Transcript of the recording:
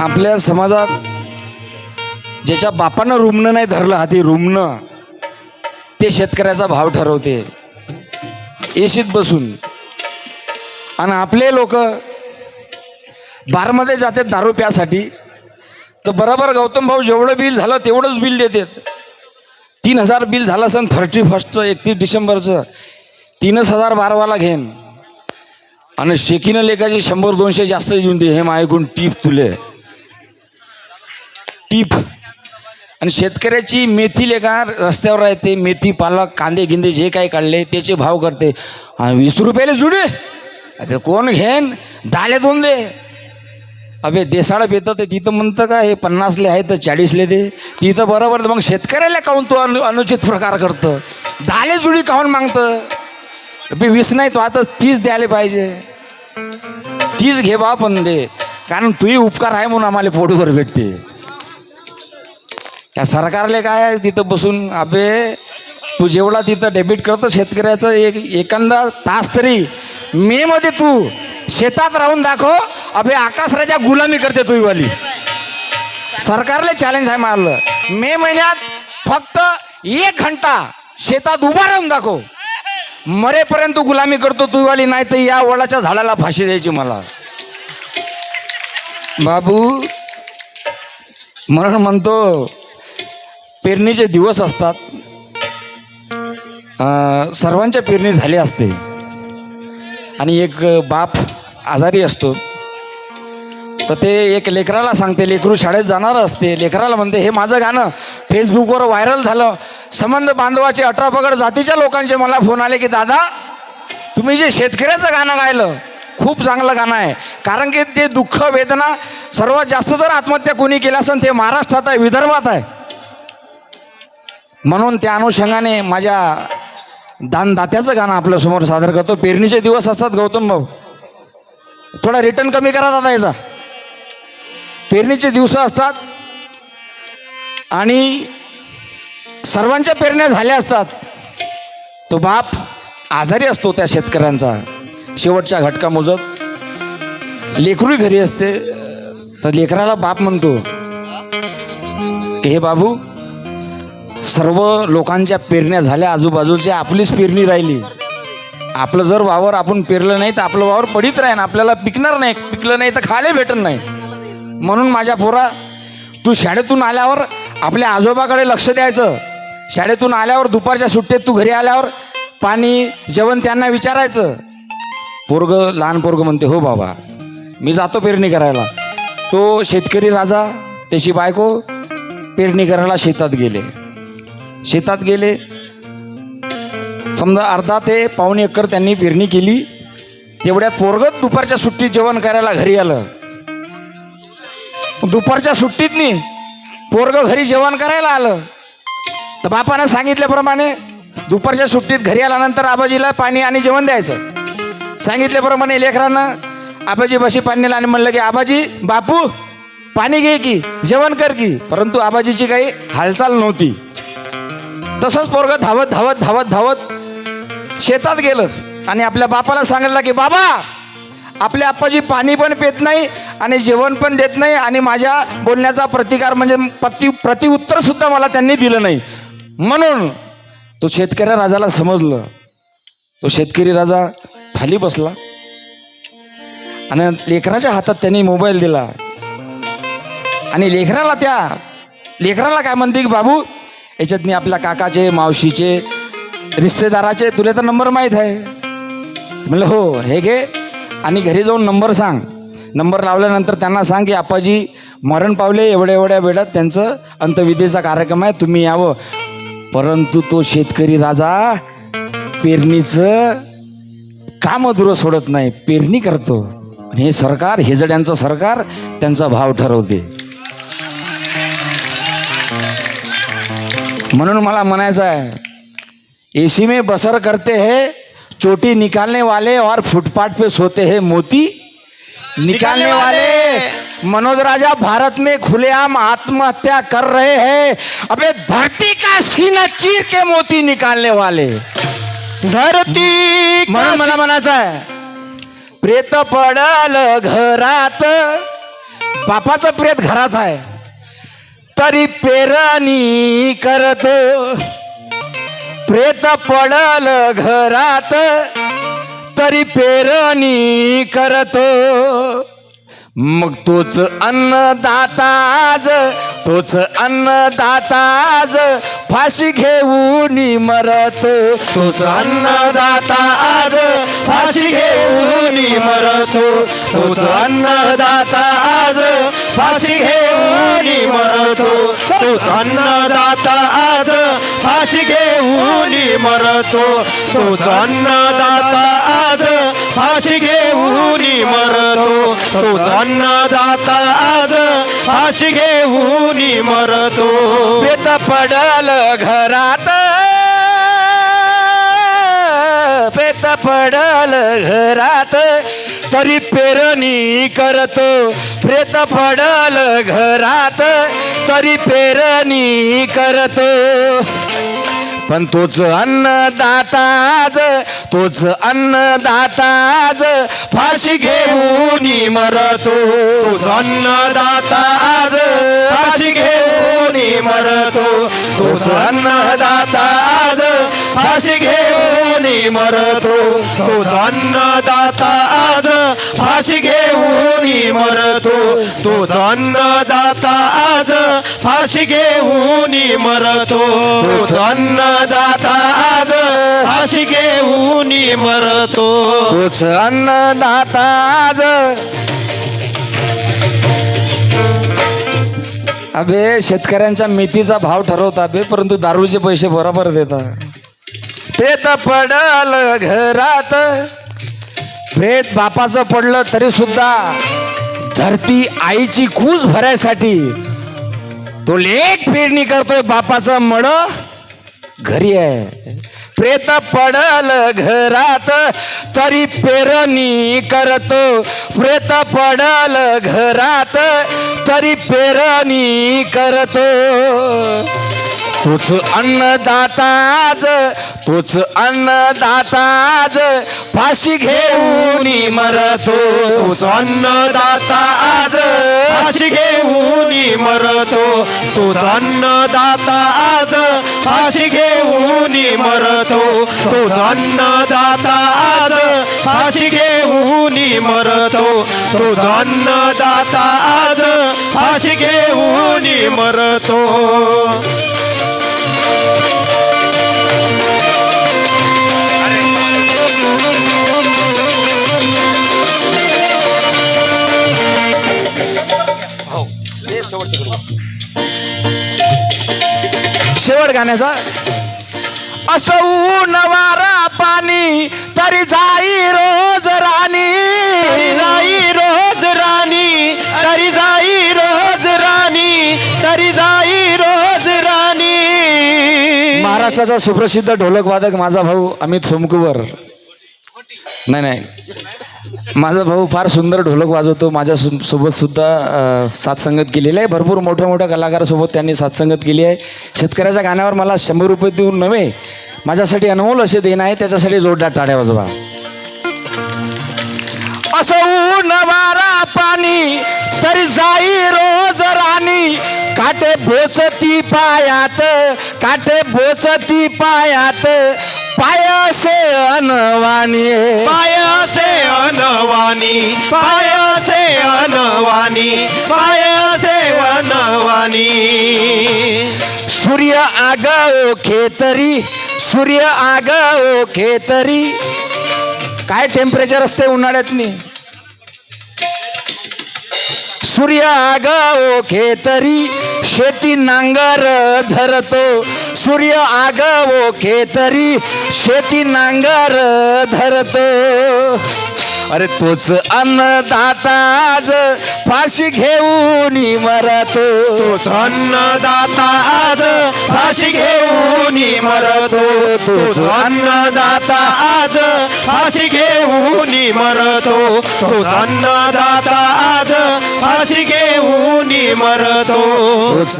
आपल्या समाजात ज्याच्या बापानं रुमणं नाही धरलं हाती रुमणं ते शेतकऱ्याचा भाव ठरवते. एशीत बसून. आणि आपले लोक बारमध्ये जातात दारू प्यासाठी. तर बरोबर गौतम भाऊ जेवढं बिल झालं तेवढंच बिल देतात. तीन हजार बिल झालं असेल थर्टी फर्स्टचं एकतीस डिसेंबरचं. तीनच हजार बारवाला घेन आणि शेकीनं लेखाचे शंभर दोनशे जास्त देऊन दे हे मायकून टीप तुले. टीप. आणि शेतकऱ्याची मेथी लेखा रस्त्यावर राहते मेथी पालक कांदे गिंदे जे काही काढले त्याचे भाव करते. वीस रुपयाला जुडे. अबे कोण घेन? दाले दोन दे अबे देसाळं पेतं ते तिथं म्हणतं का हे पन्नासले आहे तर चाळीसले दे. तिथं बरोबर मग शेतकऱ्याला काहून तो अनु अनुचित प्रकार करतं? दाले जुडी काहून मागतं? अबे वीस नाही तो आता तीस द्यायला पाहिजे. तीच घे बा पण दे. कारण तुही उपकार आहे म्हणून आम्हाला पोटभर भेटते. या सरकारले काय आहे तिथं बसून अबे तू जेवढा तिथं डेबिट करतो शेतकऱ्याचं एक एखादा तास तरी मेमध्ये तू शेतात राहून दाखव अबे आकाशराजा गुलामी करते तू वाली. सरकारले चॅलेंज आहे मारलं. मे महिन्यात फक्त एक घंटा शेतात उभा राहून दाखव. मरेपर्यंत गुलामी करतो तू वाली नाही तर या वडाच्या झाडाला फाशी द्यायची मला. बाबू म्हणून म्हणतो पेरणीचे दिवस असतात. सर्वांच्या पेरणी झाली असते. आणि एक बाप आजारी असतो. तर ते एक लेकराला सांगते लेकरू शाळेत जाणार असते. लेकराला म्हणते हे माझं गाणं फेसबुकवर व्हायरल झालं. संबंध बांधवाचे अठरा पगड जातीच्या लोकांचे मला फोन आले की दादा तुम्ही जे शेतकऱ्याचं गाणं गायलं खूप चांगलं गाणं आहे. कारण की ते दुःख वेदना सर्वात जास्त जर आत्महत्या कोणी केल्या असेल ते महाराष्ट्रात आहे विदर्भात आहे. म्हणून त्या अनुषंगाने माझ्या दानदात्याचं गाणं आपल्यासमोर सादर करतो. पेरणीचे दिवस असतात गौतम भाऊ. थोडा रिटर्न कमी करा दादा याचा. पेरणीचे दिवस असतात आणि सर्वांच्या पेरण्या झाल्या असतात. तो बाप आजारी असतो त्या शेतकऱ्यांचा. शेवटच्या घटका मोजत लेकरूही घरी असते. तर लेकराला बाप म्हणतो की हे बाबू सर्व लोकांच्या पेरण्या झाल्या आजूबाजूच्या आपलीच पेरणी राहिली. आपलं जर वावर आपण पेरलं नाही तर आपलं वावर पडित राहीन. आपल्याला पिकणार नाही. पिकलं नाही तर खायला भेटत नाही. म्हणून माझ्या पोरा तू शाळेतून आल्यावर आपल्या आजोबाकडे लक्ष द्यायचं. शाळेतून आल्यावर दुपारच्या सुट्टीत तू घरी आल्यावर पाणी जेवण त्यांना विचारायचं. पोरग लहान पोरग म्हणते हो बाबा मी जातो पेरणी करायला. तो शेतकरी राजा त्याची बायको पेरणी करायला शेतात गेले. शेतात गेले. समजा अर्धा ते पावणे एकर त्यांनी पेरणी केली. तेवढ्यात पोरगत दुपारच्या सुट्टीत जेवण करायला घरी आलं. दुपारच्या सुट्टीत नी पोरग घरी जेवण करायला आलं. तर बापानं सांगितल्याप्रमाणे दुपारच्या सुट्टीत घरी आल्यानंतर आबाजीला पाणी आणि जेवण द्यायचं. सांगितल्याप्रमाणे लेकरांना आबाजी बशी पाणी आणि म्हणलं की आबाजी बापू पाणी घे की जेवण कर की. परंतु आबाजीची काही हालचाल नव्हती. तसंच पोरग धावत धावत धावत धावत शेतात गेलं. आणि आपल्या बापाला सांगितलं की बाबा आपल्या आप्पाजी पाणी पण पेत नाही आणि जेवण पण देत नाही आणि माझ्या बोलण्याचा प्रतिकार म्हणजे प्रति प्रतिउत्तर सुद्धा मला त्यांनी दिलं नाही. म्हणून तो शेतकरी राजाला समजलं. तो शेतकरी राजा खाली बसला. आणि लेकराच्या हातात त्यांनी मोबाईल दिला. आणि लेकराला त्या लेकराला काय म्हणते की बाबू याच्यातनी आपल्या काकाचे मावशीचे रिश्तेदाराचे तुला तर नंबर माहीत आहे. म्हणलं हो हे घे आणि घरी जाऊन नंबर सांग. नंबर लावल्यानंतर त्यांना सांग की आपाजी मरण पावले एवढ्या एवढ्या वेळात त्यांचं अंतविधीचा कार्यक्रम आहे तुम्ही यावं. परंतु तो शेतकरी राजा पेरणीचं काम अधुरं सोडत नाही पेरणी करतो. हे सरकार हेजड्यांचं सरकार त्यांचा भाव ठरवते. म्हणून मला म्हणायचं आहे एसी में बसर करते हैं चोटी निकालने वाले और फुटपाथ पे सोते हैं मोती। निकालने वाले मनोज राजा भारत में खुलेआम आत्महत्या कर रहे हैं। अबे धरती का सीना चीर के मोती निकालने वाले। धरती म्हणून मला म्हणायचं आहे प्रेत पडल घरात बापाचं प्रेत घरात आहे। तरी पेरणी करतो. प्रेत पडल घरात तरी पेरणी करतो. मग तोच अन्नदाताज तोच अन्नदाताज फाशी घेऊन मरतो. तोच अन्नदाता आज फाशी घेऊन मरतो. तोच अन्नदाता आज फाशी घेऊन मरतो. तोच अन्नदाता आज फाशी घेऊन मरतो. तोच अन्नदाता आज फाशी घेऊन मरतो. तोच अन्नदाता आज फाशी घेऊन मरतो. पेत पडल घरात. पेत पडल घरात. तरी पेरणी करतो. प्रेत पडल घरात तरी पेरणी करतो. पण तोच अन्नदाताज तोच अन्नदाताज फाशी घेऊन मरतो. तोच अन्नदाता आज फाशी घेऊन मरतो. तोच अन्नदाता आज फाशी घेऊन मरतो. तोच अन्नदाता आज फाशी घेऊन मरतो? तोच अन्नदाता आज फाशी घेऊन मरतो. तोच अन्नदाता आज फाशी घेऊन मरतो. तोच अन्नदाता आज अबे शेतकऱ्यांच्या मेथीचा भाव ठरवता बे परंतु दारूचे पैसे बरोबर देतात पेत पडल घरात. प्रेत बापाचं पडलं तरी सुद्धा धरती आईची कूस भरायसाठी तो लेख पेरणी करतोय बापाचं मड घरी आहे. प्रेत पडल घरात तरी पेरणी करतो. प्रेत पडल घरात तरी पेरणी करतो. तोच अन्नदाताज तोच अन्नदाताज फाशी घेऊन मरतो. तोच अन्नदाता आज. फाशी घेऊन मरतो. तोच अन्नदाता आज. फाशी घेऊन मरतो. तोच अन्नदाता आज. फाशी घेऊन मरतो. तोच अन्नदाता आज. फाशी घेऊन मरतो. शेवट गाण्याचा. असं ऊन वारा पाणी तरी जाई रोज राणी. तरी जाई रोज राणी तरी जाई रोज राणी तरी जाई रोज राणी. महाराष्ट्राचा सुप्रसिद्ध ढोलक वादक माझा भाऊ अमित सोमकुवर. नाही नाही. माझा भाऊ फार सुंदर ढोलक वाजवतो. माझ्या सोबत सुद्धा साथसंगत केलेली आहे. भरपूर मोठ्या मोठ्या कलाकारासोबत त्यांनी साथसंगत केली आहे. शेतकऱ्याच्या गाण्यावर मला शंभर रुपये देऊन नव्हे माझ्यासाठी अनमोल असे देणं आहे. त्याच्यासाठी जोरदार टाळ्या वाजवा. असं वारा पाणी तरी जाई रोज राणी. काटे बोचती पायात काटे बोचती पायात. पायसे अनवाणी. पायासे वनवानी पाया से वनवानी पाया से वनवानी सूर्य आगाओ खेतरी सूर्य आगाओ खेतरी. काय टेम्परेचर असते उन्हाळ्यातनी? सूर्य आगाओ खेतरी शेती नांगर धरतो. सूर्य आग खेतरी शेती नांगर धरतो. अरे तोच अन्नदाता आज फाशी घेऊन मरतो. तोच अन्नदाता आज फाशी घेऊन मरतो. तोच अन्नदाता आज फाशी घेऊन मरतो. तोच अन्नदाता आज फाशी घेऊन मरतो.